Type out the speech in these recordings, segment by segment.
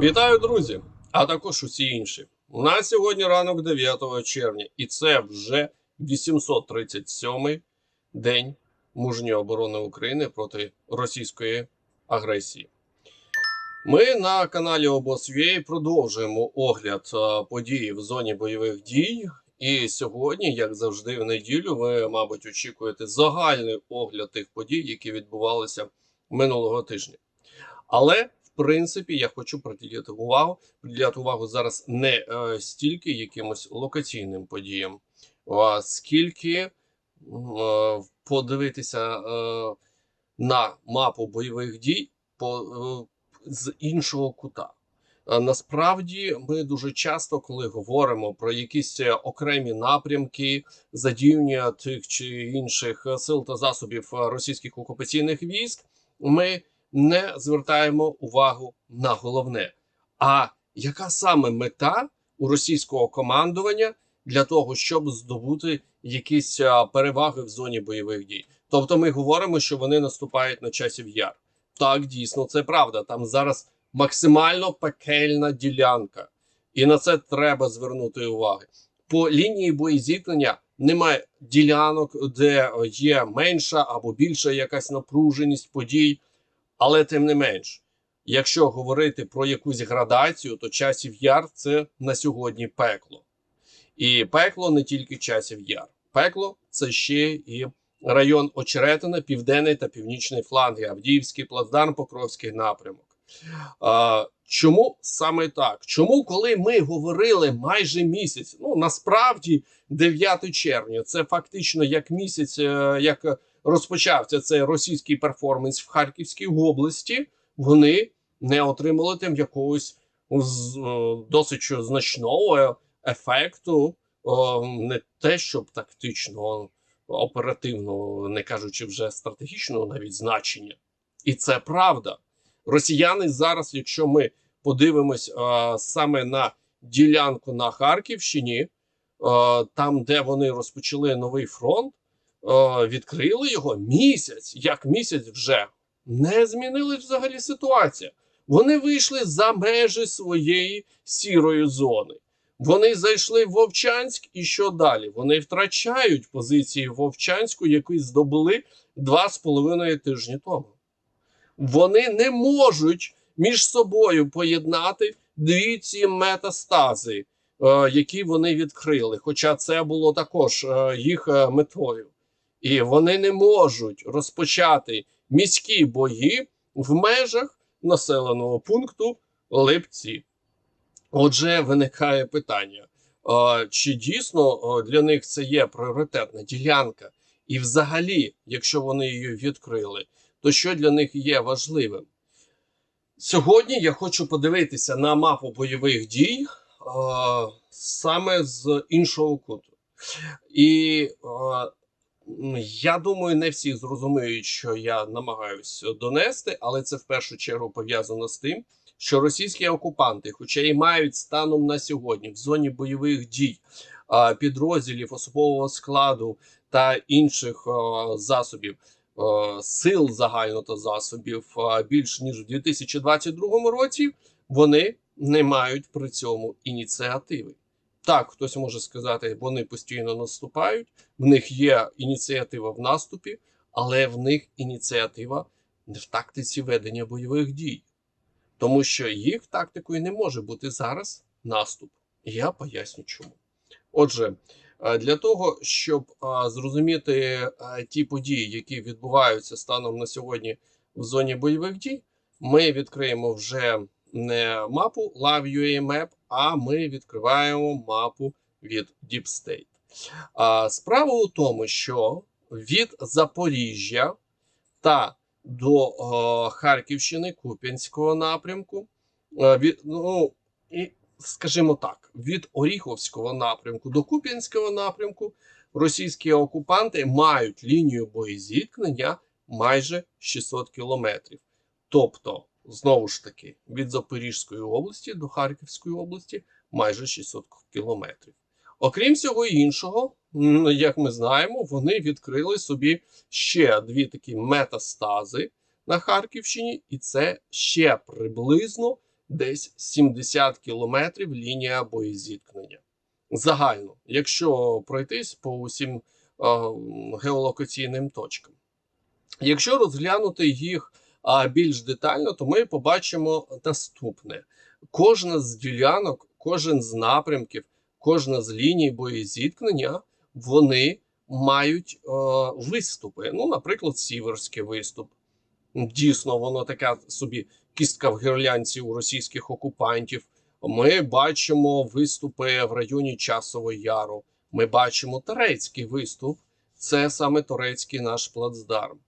Вітаю, друзі! А також усі інші. У нас сьогодні ранок 9 червня, і це вже 837-й день мужньої оборони України проти російської агресії. Ми на каналі Обосвєй продовжуємо огляд подій в зоні бойових дій. І сьогодні, як завжди, в неділю, ви, мабуть, очікуєте загальний огляд тих подій, які відбувалися минулого тижня. Але принципі я хочу приділяти увагу. Приділяти увагу зараз не е, стільки якимось локаційним подіям, а скільки е, подивитися е, на мапу бойових дій по, е, з іншого кута. Е, Насправді, ми дуже часто, коли говоримо про якісь е, окремі напрямки задіяння тих чи інших е, сил та засобів російських окупаційних військ, ми не звертаємо увагу на головне. А яка саме мета у російського командування для того, щоб здобути якісь переваги в зоні бойових дій? Тобто, ми говоримо, що вони наступають на часів яр. Так, дійсно, це правда. Там зараз максимально пекельна ділянка, і на це треба звернути увагу. По лінії боєзіткнення немає ділянок, де є менша або більша якась напруженість подій. Але тим не менш, якщо говорити про якусь градацію, то часів яр це на сьогодні пекло. І пекло не тільки часів яр. Пекло це ще і район Очеретина, південний та північний фланги, Авдіївський плацдарм, Покровський напрямок. А, чому саме так? Чому, коли ми говорили майже місяць, ну насправді 9 червня, це фактично як місяць, е, як розпочався цей російський перформанс в Харківській області, вони не отримали там якогось досить значного ефекту, не те, щоб тактично, оперативно, не кажучи вже стратегічного навіть значення. І це правда. Росіяни зараз, якщо ми подивимось саме на ділянку на Харківщині, там, де вони розпочали новий фронт, відкрили його місяць, як місяць вже не змінилась взагалі ситуація. Вони вийшли за межі своєї сірої зони. Вони зайшли в Вовчанськ, і що далі? Вони втрачають позиції в Вовчанську, які здобули два з половиною тижні тому. Вони не можуть між собою поєднати дві ці метастази, е, які вони відкрили. Хоча це було також е, їх е, метою. І вони не можуть розпочати міські бої в межах населеного пункту Липці. Отже, виникає питання: чи дійсно для них це є пріоритетна ділянка? І, взагалі, якщо вони її відкрили, то що для них є важливим? Сьогодні я хочу подивитися на мапу бойових дій саме з іншого куту. І Я думаю, не всі зрозуміють, що я намагаюся донести, але це в першу чергу пов'язано з тим, що російські окупанти, хоча і мають станом на сьогодні в зоні бойових дій підрозділів особового складу та інших засобів сил загально та засобів більш ніж у 2022 році, вони не мають при цьому ініціативи. Так, хтось може сказати, вони постійно наступають, в них є ініціатива в наступі, але в них ініціатива не в тактиці ведення бойових дій, тому що їх тактикою не може бути зараз наступ. Я поясню чому. Отже, е, для того, щоб е, зрозуміти е, ті події, які відбуваються станом на сьогодні в зоні бойових дій, ми відкриємо вже не мапу Love.ua Map, а ми відкриваємо мапу від Deep State. А, справа у тому, що від Запоріжжя та до е, Харківщини, Куп'янського напрямку, від, ну, і, скажімо так, від Оріховського напрямку до Куп'янського напрямку російські окупанти мають лінію боєзіткнення майже 600 кілометрів. Тобто, знову ж таки, від Запорізької області до Харківської області майже 600 кілометрів. Окрім всього іншого, як ми знаємо, вони відкрили собі ще дві такі метастази на Харківщині, і це ще приблизно десь 70 кілометрів лінія боєзіткнення. Загально, якщо пройтись по усім е, геолокаційним точкам. Якщо розглянути їх більш детально, то ми побачимо наступне: кожна з ділянок, кожен з напрямків, кожна з ліній боєзіткнення, вони мають е, виступи. Ну, наприклад, сіверський виступ. Дійсно, воно така собі кістка в гірлянці у російських окупантів. Ми бачимо виступи в районі Часового Яру. Ми бачимо турецький виступ. Це саме турецький наш плацдарм.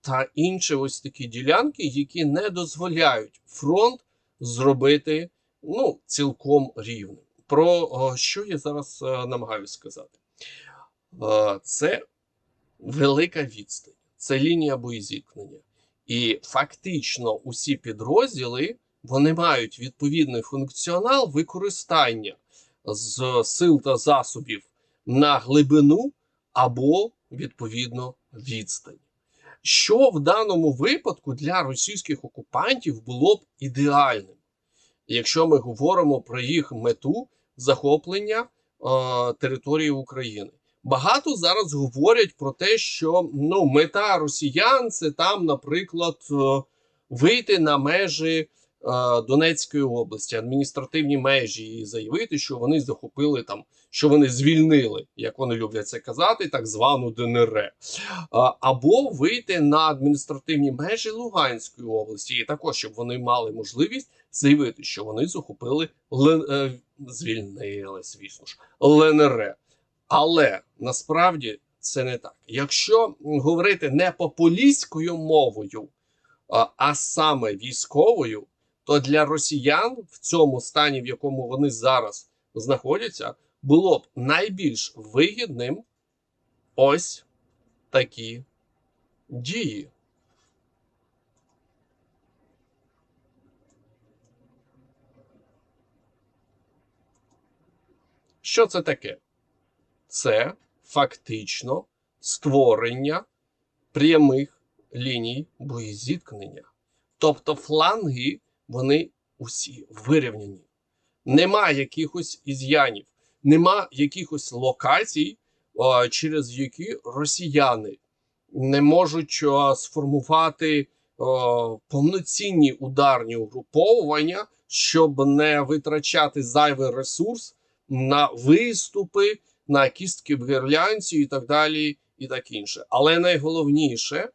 Та інші ось такі ділянки, які не дозволяють фронт зробити ну, цілком рівним. Про що я зараз е, намагаюся сказати? Е, Це велика відстань, це лінія боєзіткнення. І фактично усі підрозділи вони мають відповідний функціонал використання з сил та засобів на глибину або відповідно відстань. Що в даному випадку для російських окупантів було б ідеальним, якщо ми говоримо про їх мету захоплення е, території України. Багато зараз говорять про те, що ну, мета росіян це там, наприклад, е, вийти на межі Донецької області, адміністративні межі, і заявити, що вони захопили там, що вони звільнили, як вони люблять це казати, так звану ДНР, або вийти на адміністративні межі Луганської області, і також щоб вони мали можливість заявити, що вони захопили е, звільнили, звісно ж, ЛНР. Але насправді це не так. Якщо говорити не популістською мовою, а саме військовою, то для росіян в цьому стані, в якому вони зараз знаходяться, було б найбільш вигідним ось такі дії. Що це таке? Це фактично створення прямих ліній боєзіткнення. Тобто фланги, вони усі вирівняні. Нема якихось із'янів, нема якихось локацій, через які росіяни не можуть сформувати повноцінні ударні угруповування, щоб не витрачати зайвий ресурс на виступи, на кістки в гірлянці і так далі, і так інше. Але найголовніше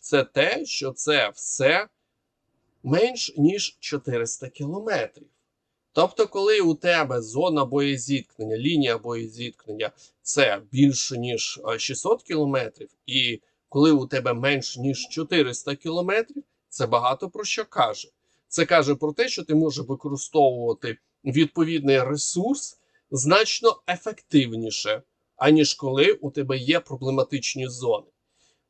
це те, що це все менш ніж 400 кілометрів. Тобто, коли у тебе зона боєзіткнення, лінія боєзіткнення це більше ніж 600 кілометрів, і коли у тебе менш ніж 400 кілометрів, це багато про що каже. Це каже про те, що ти можеш використовувати відповідний ресурс значно ефективніше, аніж коли у тебе є проблематичні зони.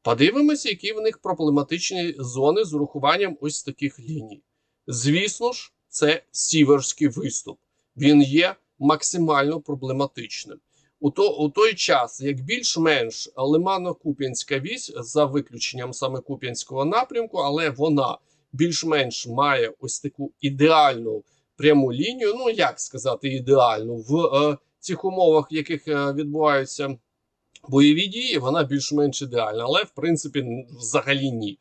Подивимося, які в них проблематичні зони з урахуванням ось таких ліній. Звісно ж, це сіверський виступ. Він є максимально проблематичним. У, то, у той час, як більш-менш Лимано-Куп'янська вісь, за виключенням саме Куп'янського напрямку, але вона більш-менш має ось таку ідеальну пряму лінію. Ну як сказати, ідеальну в е, цих умовах, в яких е, відбуваються бойові дії, вона більш-менш ідеальна, але в принципі взагалі ні.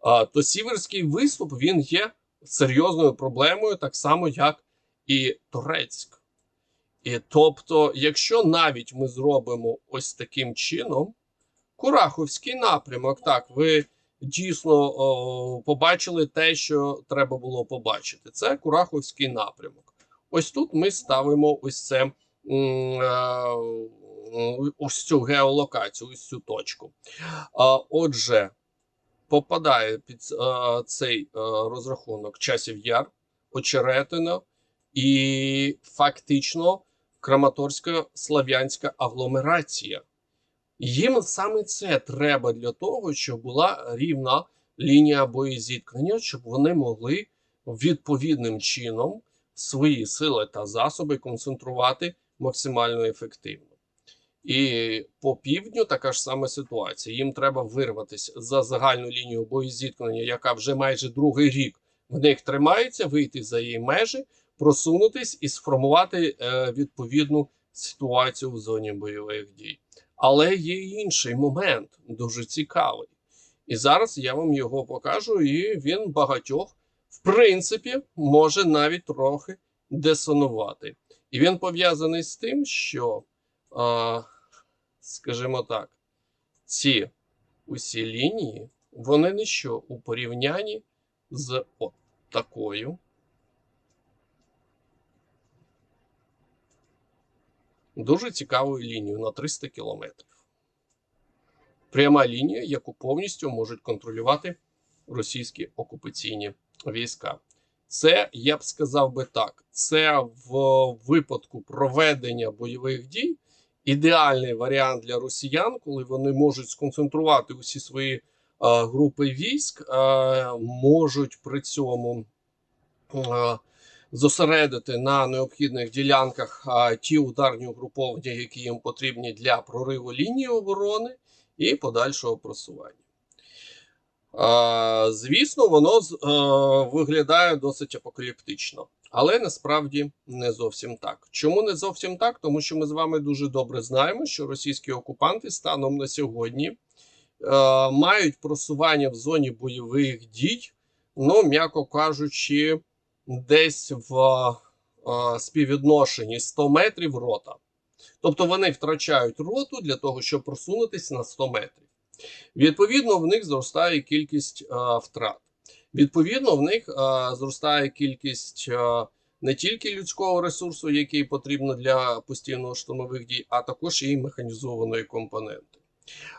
А, то сіверський виступ він є серйозною проблемою, так само як і Турецьк. І тобто, якщо навіть ми зробимо ось таким чином, Кураховський напрямок, так, ви дійсно о, побачили те, що треба було побачити. Це Кураховський напрямок. Ось тут ми ставимо ось це м, е, ось цю геолокацію, ось цю точку. Отже, попадає під цей розрахунок часів яр, очеретино і фактично Краматорська слав'янська агломерація. Їм саме це треба для того, щоб була рівна лінія боєзіткнення, щоб вони могли відповідним чином свої сили та засоби концентрувати максимально ефективно. І по півдню така ж сама ситуація. Їм треба вирватися за загальну лінію боєзіткнення, яка вже майже другий рік в них тримається вийти за її межі, просунутись і сформувати е, відповідну ситуацію в зоні бойових дій. Але є інший момент, дуже цікавий. І зараз я вам його покажу, і він багатьох, в принципі, може навіть трохи десонувати. І він пов'язаний з тим, що, скажімо так, ці усі лінії, вони ніщо у порівнянні з такою. Дуже цікавою лінією на 300 кілометрів. Пряма лінія, яку повністю можуть контролювати російські окупаційні війська. Це, я б сказав би так, це в випадку проведення бойових дій ідеальний варіант для росіян, коли вони можуть сконцентрувати усі свої е, групи військ, е, можуть при цьому е, зосередити на необхідних ділянках е, ті ударні угруповання, які їм потрібні для прориву лінії оборони і подальшого просування. Е, Звісно, воно е, виглядає досить апокаліптично, але насправді не зовсім так. Чому не зовсім так? Тому що ми з вами дуже добре знаємо, що російські окупанти станом на сьогодні е, мають просування в зоні бойових дій, ну, м'яко кажучи, десь в е, співвідношенні 100 метрів рота. Тобто вони втрачають роту для того, щоб просунутися на 100 метрів. Відповідно, в них зростає кількість е, втрат. Відповідно, в них е, зростає кількість е, не тільки людського ресурсу, який потрібно для постійного штурмових дій, а також і механізованої компоненти.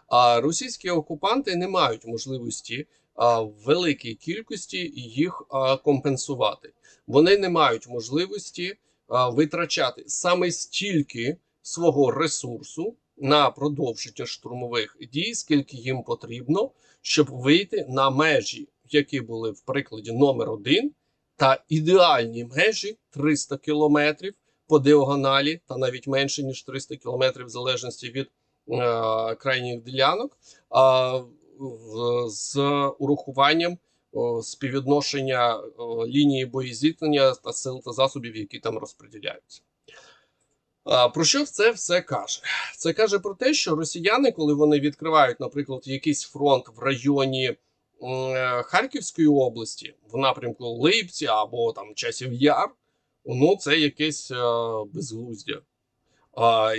А російські окупанти не мають можливості а, в великій кількості їх компенсувати. Вони не мають можливості витрачати саме стільки свого ресурсу на продовження штурмових дій, скільки їм потрібно, щоб вийти на межі, які були в прикладі номер один, та ідеальні межі 300 кілометрів по діагоналі, та навіть менше ніж 300 кілометрів, в залежності від е, крайніх ділянок, в- з урахуванням о, співвідношення о, лінії боєзіткнення та сил та засобів, які там розподіляються. Про що це все каже? Це каже про те, що росіяни, коли вони відкривають, наприклад, якийсь фронт в районі е, Харківської області, в напрямку Липці або там Часів Яр, ну це якесь е, безглуздя.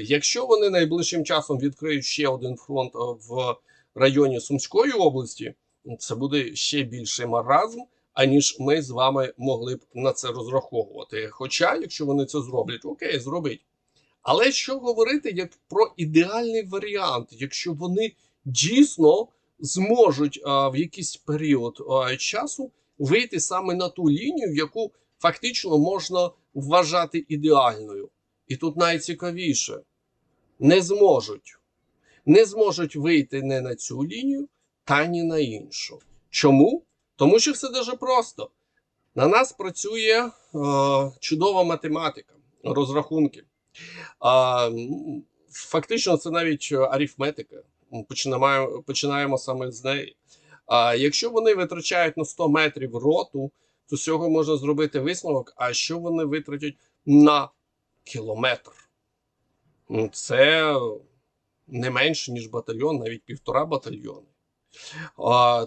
Якщо вони найближчим часом відкриють ще один фронт е, в районі Сумської області, це буде ще більший маразм, аніж ми з вами могли б на це розраховувати. Хоча, якщо вони це зроблять, окей, зробить. Але що говорити як про ідеальний варіант, якщо вони дійсно зможуть а, в якийсь період а, часу вийти саме на ту лінію, яку фактично можна вважати ідеальною. І тут найцікавіше: не зможуть. Не зможуть вийти не на цю лінію, та ні на іншу. Чому? Тому що все дуже просто. На нас працює е, чудова математика, розрахунки. М, фактично, це навіть е, арифметика. Починаємо, починаємо саме з неї. А якщо вони витрачають на 100 метрів роту, то з цього можна зробити висновок, а що вони витратять на кілометр? Ну, Це не менше, ніж батальйон, навіть півтора батальйони.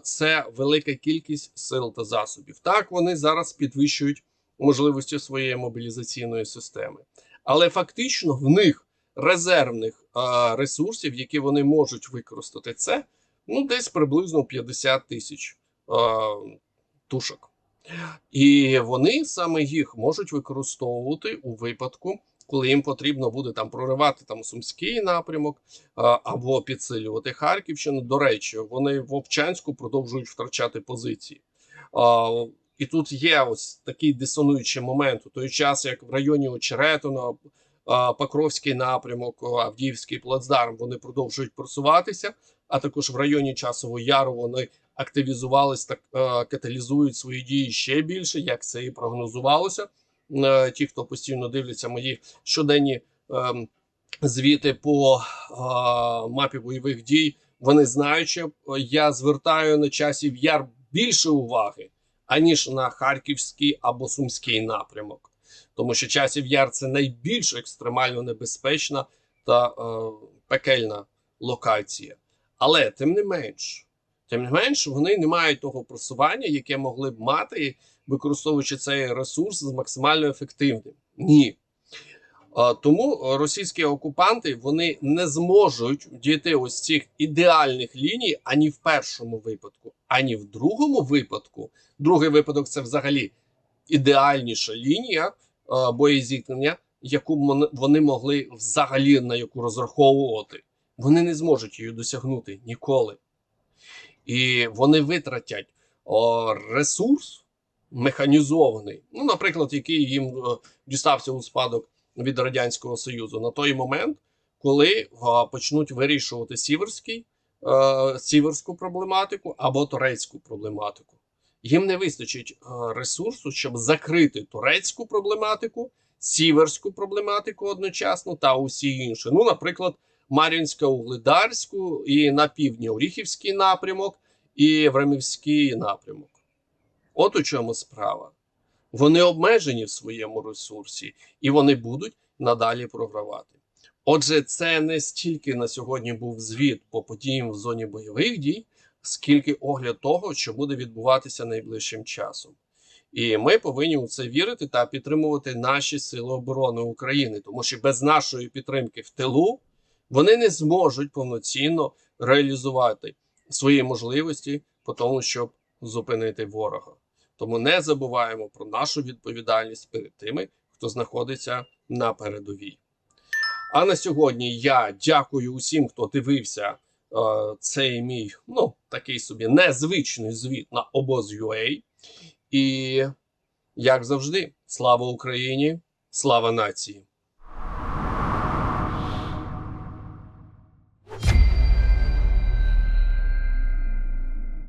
Це велика кількість сил та засобів. Так, вони зараз підвищують можливості своєї мобілізаційної системи. Але фактично в них резервних ресурсів, які вони можуть використати, це ну, десь приблизно 50 тисяч тушок. І вони саме їх можуть використовувати у випадку, коли їм потрібно буде там проривати там сумський напрямок або підсилювати Харківщину. До речі, вони в Овчанську продовжують втрачати позиції. І тут є ось такий дисонуючий момент у той час, як в районі Очеретина, а, Покровський напрямок, Авдіївський плацдарм вони продовжують просуватися, а також в районі Часового Яру вони активізувались так е, каталізують свої дії ще більше, як це і прогнозувалося. Е, Ті, хто постійно дивляться мої щоденні ем, звіти по е, мапі бойових дій, вони знають, що я звертаю на часів яр більше уваги, аніж на Харківський або Сумський напрямок. Тому що часів яр це найбільш екстремально небезпечна та е, пекельна локація. Але тим не менш, тим не менш, вони не мають того просування, яке могли б мати, використовуючи цей ресурс з максимально ефективним. Ні. Тому російські окупанти вони не зможуть дійти ось цих ідеальних ліній ані в першому випадку, ані в другому випадку. Другий випадок це взагалі ідеальніша лінія боєзіткнення, яку вони могли взагалі на яку розраховувати. Вони не зможуть її досягнути ніколи. І вони витратять о, ресурс механізований, ну, наприклад, який їм е, дістався у спадок від Радянського Союзу на той момент, коли е, почнуть вирішувати сіверський, е, сіверську проблематику або турецьку проблематику. Їм не вистачить е, ресурсу, щоб закрити турецьку проблематику, сіверську проблематику одночасно та усі інші. Ну, наприклад, Мар'їнсько-Угледарську і на півдні Оріхівський напрямок і Времівський напрямок. От у чому справа. Вони обмежені в своєму ресурсі, і вони будуть надалі програвати. Отже, це не стільки на сьогодні був звіт по подіям в зоні бойових дій, скільки огляд того, що буде відбуватися найближчим часом. І ми повинні у це вірити та підтримувати наші сили оборони України, тому що без нашої підтримки в тилу вони не зможуть повноцінно реалізувати свої можливості по тому, щоб зупинити ворога. Тому не забуваємо про нашу відповідальність перед тими, хто знаходиться на передовій. А на сьогодні я дякую усім, хто дивився цей мій ну такий собі незвичний звіт на обоз.ua. І як завжди, слава Україні, слава нації!